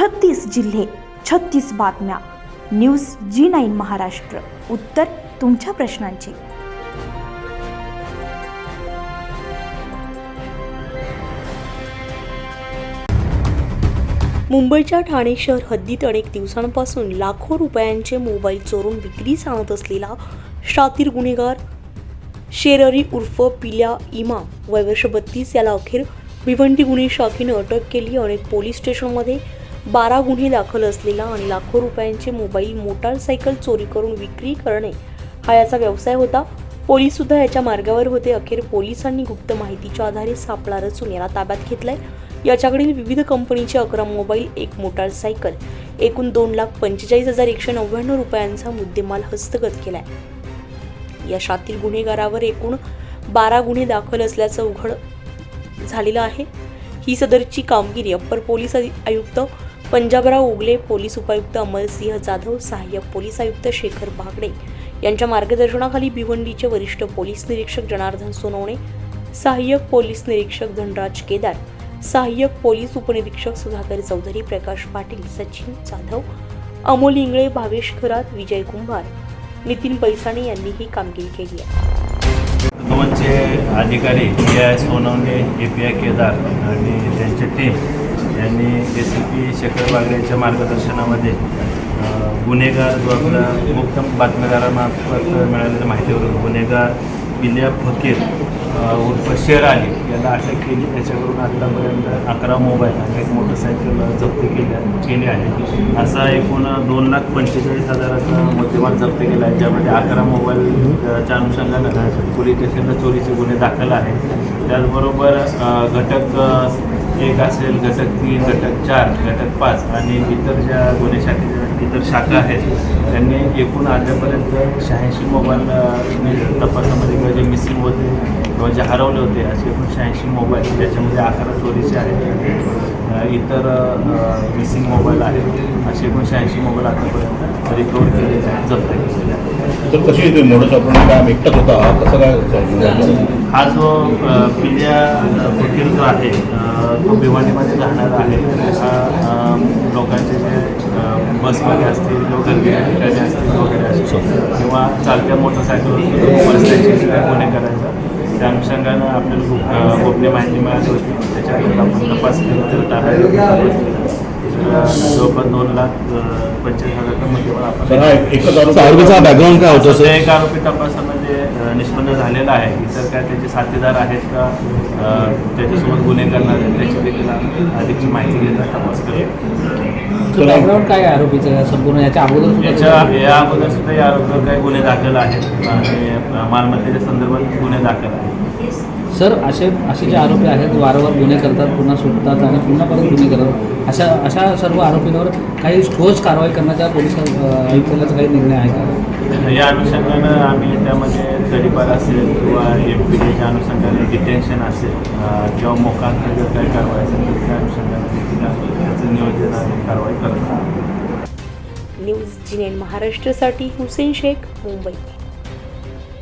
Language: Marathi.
छत्तीस जिल्हे छत्तीस बातम्या. News G nine Maharashtra. उत्तर तुमच्या प्रश्नांची. मुंबईच्या ठाणे शहर हद्दीत अनेक दिवसांपासून लाखो रुपयांचे मोबाईल चोरून विक्रीस आणत असलेला शातीर गुन्हेगार शेररी उर्फ पिल्या इमाम वय वर्ष बत्तीस. याला अखेर भिवंडी गुन्हे शाखेने अटक केली. अनेक पोलीस स्टेशनमध्ये बारा गुन्हे दाखल असलेला आणि लाखो रुपयांचे मोबाईल मोटारसायकल चोरी करून विक्री करणे हा याचा व्यवसाय होता. पोलीस सुद्धा याच्या मार्गावर होते. अखेर पोलिसांनी गुप्त माहितीच्या आधारे सापळा रचून याला ताब्यात घेतलाय. याच्याकडील विविध कंपनीचे अकरा मोबाईल एक मोटारसायकल एकूण दोन लाख पंचेचाळीस हजार एकशे नव्याण्णव रुपयांचा मुद्देमाल हस्तगत केलाय. या शातील गुन्हेगारावर एकूण बारा गुन्हे दाखल असल्याचं उघड झालेलं आहे. ही सदरची कामगिरी अप्पर पोलीस आयु- आयुक्त पंजाबराव उगले पोलीस उपायुक्त अमरसिंह जाधव सहाय्यक पोलीस आयुक्त शेखर बागडे यांच्या मार्गदर्शनाखाली भिवंडीचे वरिष्ठ पोलीस निरीक्षक जनार्दन सोनवणे सहाय्यक पोलीस निरीक्षक धनराज केदार सहाय्यक पोलीस उपनिरीक्षक सुधाकर चौधरी प्रकाश पाटील सचिन जाधव अमोल इंगळे भावेश खरात विजय कुंभार नितीन पैसाणे यांनी ही कामगिरी केली आहे. दोनचे अधिकारी P I Sonawane A P I Kedar आणि त्यांची टीम यांनी ए सी पी शेखर बागडेच्या मार्गदर्शनामध्ये गुन्हेगार जो आपला मुक्त बातमीदारामार्फत मिळालेल्या माहितीवरून गुन्हेगार बिल्या फकीर उर्फ शेर अली याला अटक केली. त्याच्याकडून आत्तापर्यंत अकरा मोबाईल आणि एक मोटरसायकल जप्त केल्या केली आहे असा एकूण दोन लाख पंचेचाळीस हजाराचा मुद्देमाल जप्त केला आहे. ज्यामध्ये अकरा मोबाईलच्या अनुषंगानं पोलीस स्टेशनला चोरीचे गुन्हे दाखल आहेत. त्याचबरोबर घटक एक असेल घटक तीन घटक चार घटक पाच आणि इतर ज्या गुन्हे शाखेच्या इतर शाखा आहेत त्यांनी एकूण आतापर्यंत शहाऐंशी मोबाईल तपासामध्ये किंवा जे मिसिंग होते किंवा जे हरवले होते. असे शहाऐंशी मोबाईल त्याच्यामध्ये अकरा चोरीचे आहेत. इतर मिसिंग मोबाईल आहेत. असे एकूण शहाऐंशी मोबाईल आतापर्यंत रिकवर केलेले आहेत. जप्त केलेले आहेत. तर कशी येते मोडस आपण काय एकटाच होता हा कसं काय हा जो अ, पिल्या फकीर जो आहे. तो भिवानीमध्ये राहणारा आहे. हा लोकांचे जे बसमध्ये असतील किंवा गर्दी ठिकाणी असतील वगैरे असतील किंवा चालत्या मोटरसायकलवर रस्त्याचे जे काही गुन्हे करायचा त्या अनुषंगानं आपल्याला अ, गोपनीय माहिती मिळाली होती. त्याच्यावर आपण तपास केला तर ताब्यात जवळपास दोन लाख पंचवीस हजारच्या मध्येवर आपण हा आरोपीचा बॅकग्राऊंड काय होतं एक आरोपी अ, निष्पन्न झालेला आहे. इतर काय त्याचे साथीदार आहेत का? त्याच्यासोबत गुन्हे करणार आहेत त्याची देखील अधिकची माहिती घेण्याचा तपास करू बॅकग्राऊंड काय आरोपीचं? संपूर्ण याच्या अगोदर याच्या या अगोदर सुद्धा या आरोपीवर काही गुन्हे दाखल आहेत. आणि मालमत्तेच्या संदर्भात गुन्हे दाखल आहेत. सर असे असे जे आरोपी आहेत वारंवार गुन्हे करतात पुन्हा सुटतात आणि पुन्हा परत गुन्हे करतात. अशा अशा सर्व आरोपींवर काही ठोस कारवाई करण्याचा पोलीस आयुक्तालयाचा काही निर्णय आहे का? म्हणजे या अनुषंगानं आम्ही त्यामध्ये तडीपार असेल किंवा एम पी डीच्या अनुषंगाने डिटेन्शन असेल किंवा मोकांतर जर काही कारवाई असेल तर त्या अनुषंगाने देखील आम्ही त्याचं नियोजन आणि कारवाई करत आहोत. न्यूज जिनेन महाराष्ट्रासाठी हुसेन शेख मुंबई.